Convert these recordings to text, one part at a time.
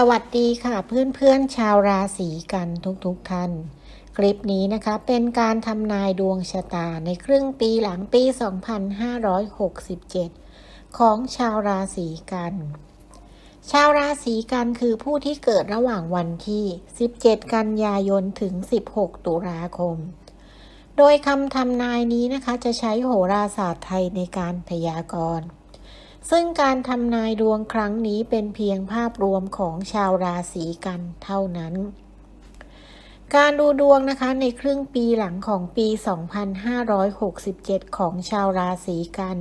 สวัสดีค่ะเพื่อนๆชาวราศีกันทุกๆทท่าน คลิปนี้นะคะเป็นการทำนายดวงชะตาในครึ่งปีหลังปี 2567 ของชาวราศีกัน ชาวราศีกันคือผู้ที่เกิดระหว่างวันที่ 17 กันยายนถึง 16 ตุลาคม โดยคำทำนายนี้นะคะจะใช้โหราศาสตร์ไทยในการพยากรณ์ ซึ่งการทำนายดวงครั้งนี้เป็นเพียงภาพรวมของชาวราศีกันเท่านั้น การดูดวงนะคะในครึ่งปีหลังของปี 2567 ของชาวราศีกัน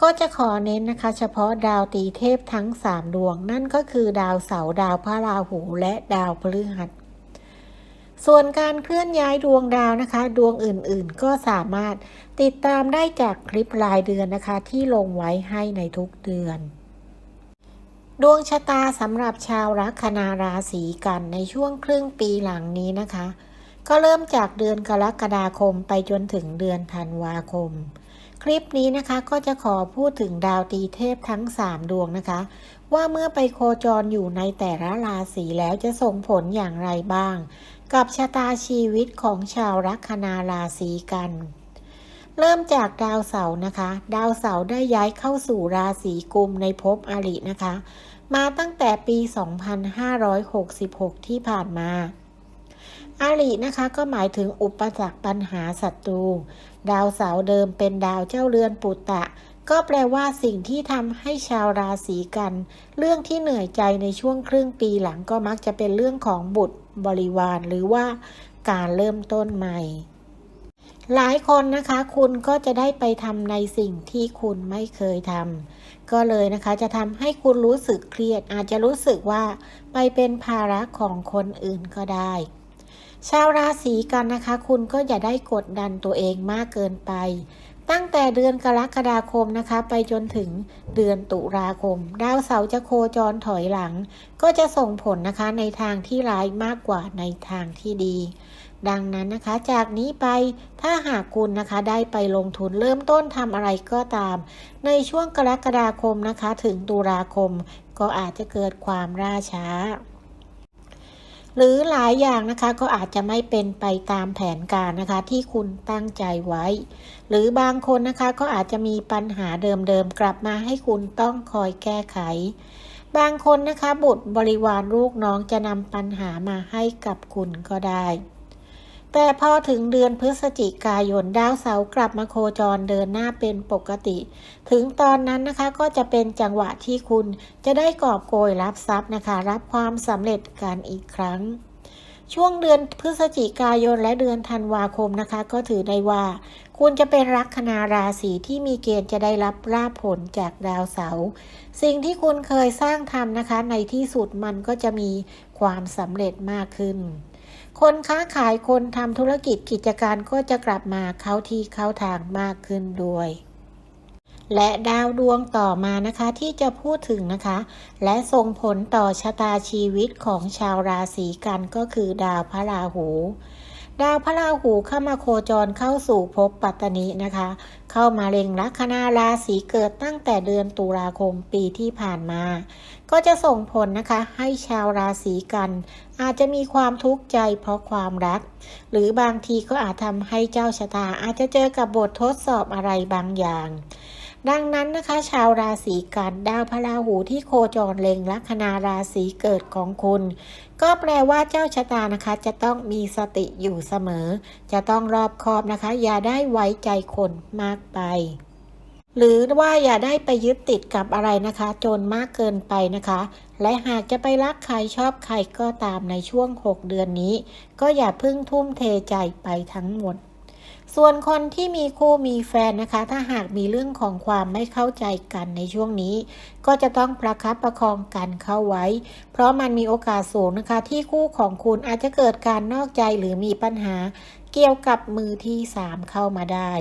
ก็จะขอเน้นนะคะ เฉพาะดาวตีเทพทั้ง 3 ดวง นั่นก็คือดาวเสาร์ดาวพระราหูและดาวพฤหัส ส่วนการเคลื่อนย้ายดวงดาวนะคะ ดวงอื่นๆ ก็สามารถติดตามได้จากคลิปรายเดือนนะคะ ที่ลงไว้ให้ในทุกเดือน ดวงชะตาสำหรับชาวลัคนาราศีกันในช่วงครึ่งปีหลังนี้นะคะ ก็เริ่มจากเดือนกรกฎาคมไปจนถึงเดือนธันวาคม คลิปนี้นะคะก็จะขอพูดถึงดาวตีเทพทั้ง 3 ดวงนะคะ ว่าเมื่อไปโคจรอยู่ในแต่ละราศีแล้วจะส่งผลอย่างไรบ้าง กับชะตาชีวิตของชาวลัคนาราศีกัน เริ่มจากดาวเสาร์นะคะ ดาวเสาร์ได้ย้ายเข้าสู่ราศีกุมในภพอรินะคะ มาตั้งแต่ปี 2566 ที่ผ่านมาอารินะคะก็หมายถึงอุปสรรคปัญหาศัตรู ดาวเสาร์เดิมเป็นดาวเจ้าเรือนปุตตะ ก็แปลว่าสิ่งที่ทำให้ชาวราศีกัน เรื่องที่เหนื่อยใจในช่วงครึ่งปีหลังก็มักจะเป็นเรื่องของบุตร บริวารหรือว่าการเริ่มต้นใหม่ หลายคนนะคะคุณก็จะได้ไปทำในสิ่งที่คุณไม่เคยทำก็เลยนะคะจะทำให้คุณรู้สึกเครียด อาจจะรู้สึกว่าไปเป็นภาระของคนอื่นก็ได้ ชาวราศีกันนะคะ คุณก็อย่าได้กดดันตัวเองมากเกินไป ตั้งแต่เดือนกรกฎาคมนะคะ ไปจนถึงเดือนตุลาคม ดาวเสาร์จะโคจรถอยหลัง ก็จะส่งผลนะคะในทางที่ร้ายมากกว่าในทางที่ดี ดังนั้นนะคะ จากนี้ไปถ้าหากคุณนะคะได้ไปลงทุนเริ่มต้นทำอะไรก็ตาม ในช่วงกรกฎาคมนะคะ ถึงตุลาคม ก็อาจจะเกิดความล่าช้า หรือหลายอย่างนะคะก็อาจจะไม่เป็นไปตามแผนการนะคะที่คุณตั้งใจไว้ หรือบางคนนะคะก็อาจจะมีปัญหาเดิมๆกลับมาให้คุณต้องคอยแก้ไข บางคนนะคะบุตรบริวารลูกน้องจะนำปัญหามาให้กับคุณก็ได้ แต่พอถึงเดือนพฤศจิกายนดาวเสาร์กลับมาโคจรเดินหน้าเป็นปกติ ถึงตอนนั้นนะคะก็จะเป็นจังหวะที่คุณจะได้กอบโกยรับทรัพย์นะคะ รับความสำเร็จกันอีกครั้ง ช่วงเดือนพฤศจิกายนและเดือนธันวาคมนะคะ ก็ถือได้ว่า คุณจะเป็นลัคนาราศีที่มีเกณฑ์จะได้รับราผลจากดาวเสาร์สิ่งที่คุณเคยสร้างทำนะคะ ในที่สุดมันก็จะมีความสำเร็จมากขึ้น คนค้าขายคนทำธุรกิจกิจการก็จะกลับมาเข้าที่เข้าทางมากขึ้นด้วยและดาวดวงต่อมานะคะที่จะพูดถึงนะคะ และส่งผลต่อชะตาชีวิตของชาวราศีกันก็คือดาวพระราหู ดาวพระราหูเข้ามาโคจรเข้าสู่ภพปัตตนินะคะ เข้ามาเล็งลัคนาราศีเกิดตั้งแต่เดือนตุลาคมปีที่ผ่านมา ก็จะส่งผลนะคะให้ชาวราศีกัน อาจจะมีความทุกข์ใจเพราะความรัก หรือบางทีก็อาจทำให้เจ้าชะตาอาจจะเจอกับบททดสอบอะไรบางอย่าง ดังนั้นนะคะชาวราศีกันดาวพระราหูที่โคจรเล็งลัคนาราศีเกิดของคุณ ก็แปลว่าเจ้าชะตานะคะ จะต้องมีสติอยู่เสมอ จะต้องรอบคอบนะคะ อย่าได้ไว้ใจคนมากไป หรือว่าอย่าได้ไปยึดติดกับอะไรนะคะ จนมากเกินไปนะคะ และหากจะไปรักใครชอบใครก็ตามในช่วง 6 เดือนนี้ ก็อย่าพึ่งทุ่มเทใจไปทั้งหมด ส่วนคนที่มีคู่มีแฟนนะคะ ถ้าหากมีเรื่องของความไม่เข้าใจกันในช่วงนี้ ก็จะต้องประคับประคองกันเข้าไว้ เพราะมันมีโอกาสสูงนะคะ ที่คู่ของคุณอาจจะเกิดการนอกใจหรือมีปัญหา เกี่ยวกับมือที่สามเข้ามาได้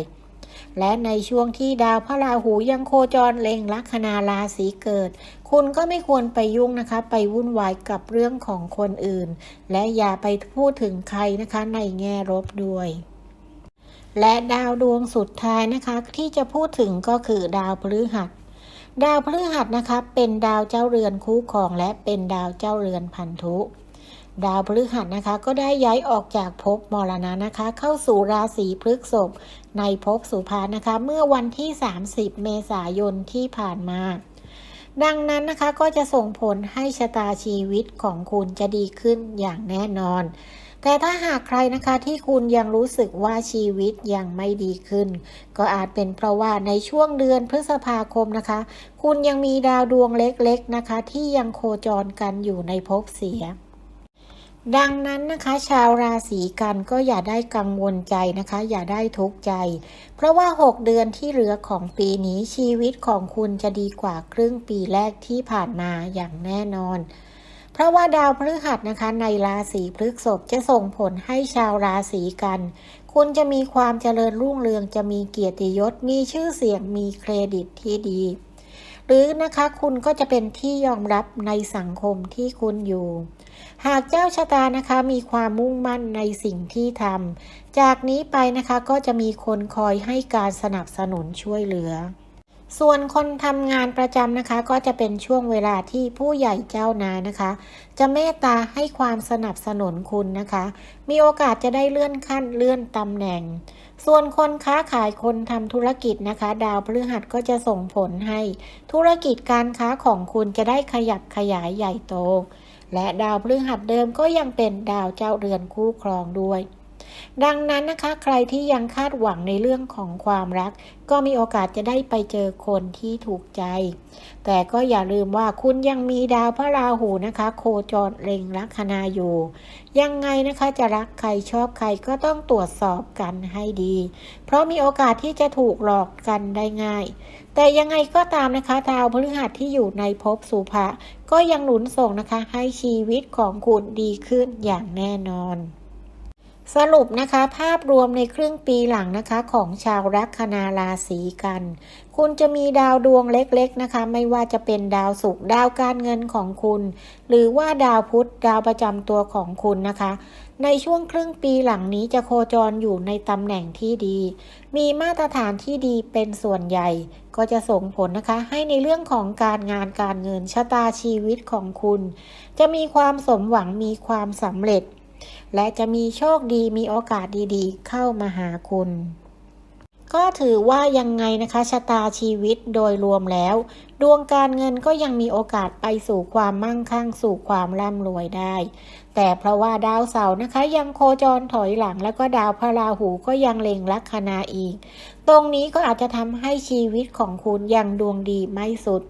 และในช่วงที่ดาวพระราหูยังโคจรเล็งลัคนาราศีเกิด คุณก็ไม่ควรไปยุ่งนะคะ ไปวุ่นวายกับเรื่องของคนอื่น และอย่าไปพูดถึงใครนะคะในแง่ลบด้วย และดาวดวงสุดท้ายนะคะที่จะพูดถึงก็คือดาวพฤหัส ดาวพฤหัสนะคะเป็นดาวเจ้าเรือนคู่ครอง และเป็นดาวเจ้าเรือนพันธุ ดาวพฤหัสนะคะก็ได้ย้ายออกจากภพมรณะนะคะ เข้าสู่ราศีพฤกษภในภพสุภานะคะ เมื่อวันที่ 30 เมษายนที่ผ่านมาดังนั้นนะคะก็จะส่งผลให้ชะตาชีวิตของคุณจะดีขึ้นอย่างแน่นอน แต่ถ้าหากใครนะคะที่คุณยังรู้สึกว่าชีวิตยังไม่ดีขึ้น ก็อาจเป็นเพราะว่าในช่วงเดือนพฤษภาคมนะคะ คุณยังมีดาวดวงเล็กๆนะคะ ที่ยังโคจรกันอยู่ในภพเสียดังนั้นนะคะ ชาวราศีกันก็อย่าได้กังวลใจนะคะ อย่าได้ทุกข์ใจ เพราะว่า 6 เดือนที่เหลือของปีนี้ชีวิตของคุณจะดีกว่าครึ่งปีแรกที่ผ่านมาอย่างแน่นอน เพราะว่าดาวพฤหัสนะคะในราศีพฤษภจะส่งผลให้ชาวราศีกัน คุณจะมีความเจริญรุ่งเรืองจะมีเกียรติยศ มีชื่อเสียงมีเครดิตที่ดี หรือนะคะคุณก็จะเป็นที่ยอมรับในสังคมที่คุณอยู่ หากเจ้าชะตานะคะมีความมุ่งมั่นในสิ่งที่ทำจากนี้ไปนะคะก็จะมีคนคอยให้การสนับสนุนช่วยเหลือ ส่วนคนทำงานประจำนะคะก็จะเป็นช่วงเวลาที่ผู้ใหญ่เจ้านายนะคะ จะเมตตาให้ความสนับสนุนคุณนะคะ มีโอกาสจะได้เลื่อนขั้นเลื่อนตำแหน่ง ส่วนคนค้าขายคนทำธุรกิจนะคะ ดาวพฤหัสก็จะส่งผลให้ ธุรกิจการค้าของคุณจะได้ขยับขยายใหญ่โต และดาวพฤหัสเดิมก็ยังเป็นดาวเจ้าเรือนคู่ครองด้วย ดังนั้นนะคะ ใครที่ยังคาดหวังในเรื่องของความรัก ก็มีโอกาสจะได้ไปเจอคนที่ถูกใจ แต่ก็อย่าลืมว่าคุณยังมีดาวพระราหูนะคะ โคจรเล็งลัคนาอยู่ ยังไงนะคะจะรักใครชอบใครก็ต้องตรวจสอบกันให้ดี เพราะมีโอกาสที่จะถูกหลอกกันได้ง่าย แต่ยังไงก็ตามนะคะดาวพฤหัสที่อยู่ในภพสุภะก็ยังหนุนส่งนะคะให้ชีวิตของคุณดีขึ้นอย่างแน่นอน สรุปนะคะภาพรวมในครึ่งปีหลังนะคะของชาวลัคนาราศีกัน คุณจะมีดาวดวงเล็กๆนะคะ ไม่ว่าจะเป็นดาวศุกร์ดาวการเงินของคุณ หรือว่าดาวพุธดาวประจำตัวของคุณนะคะ ในช่วงครึ่งปีหลังนี้จะโคจรอยู่ในตำแหน่งที่ดี มีมาตรฐานที่ดีเป็นส่วนใหญ่ ก็จะส่งผลนะคะ ให้ในเรื่องของการงานการเงินชะตาชีวิตของคุณ จะมีความสมหวังมีความสำเร็จ และจะมีโชคดีมีโอกาสดีๆ เข้ามาหาคุณ ก็ถือว่ายังไงนะคะชะตาชีวิตโดยรวมแล้ว ดวงการเงินก็ยังมีโอกาสไปสู่ความมั่งคั่งสู่ความร่ำรวยได้ แต่เพราะว่าดาวเสาร์นะคะ ยังโคจรถอยหลังแล้วก็ดาวพระราหูก็ยังเล็งลัคนาอีก ตรงนี้ก็อาจจะทำให้ชีวิตของคุณยังดวงดีไม่สุด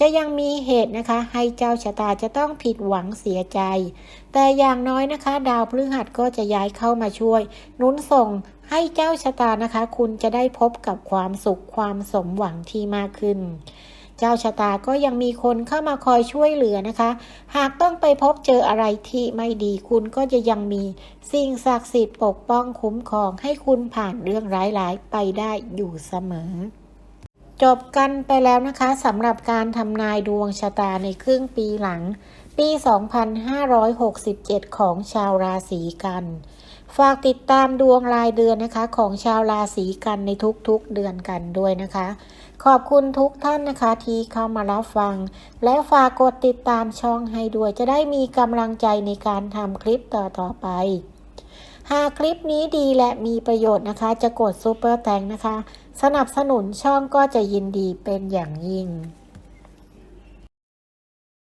จะยังมีเหตุนะคะให้เจ้าชะตาจะต้องผิดหวังเสียใจ แต่อย่างน้อยนะคะ ดาวพฤหัสก็จะย้ายเข้ามาช่วยนุนส่งให้เจ้าชะตานะคะ คุณจะได้พบกับความสุขความสมหวังที่มากขึ้น เจ้าชะตาก็ยังมีคนเข้ามาคอยช่วยเหลือนะคะ หากต้องไปพบเจออะไรที่ไม่ดีคุณก็จะยังมีสิ่งศักดิ์สิทธิ์ปกป้องคุ้มครองให้คุณผ่านเรื่องร้ายๆไปได้อยู่เสมอ จบกันไปแล้วนะคะสำหรับการทำนายดวงชะตาในครึ่งปีหลัง ปี 2567 ของชาวราศีกัน ฝากติดตามดวงรายเดือนนะคะของชาวราศีกันในทุกๆเดือนกันด้วยนะคะ ขอบคุณทุกท่านนะคะที่เข้ามารับฟัง และฝากกดติดตามช่องให้ด้วยจะได้มีกำลังใจในการทำคลิปต่อๆไปหากคลิปนี้ดีและมีประโยชน์นะคะ จะกดซูเปอร์แตงนะคะ สนับสนุนช่องก็จะยินดีเป็นอย่างยิ่ง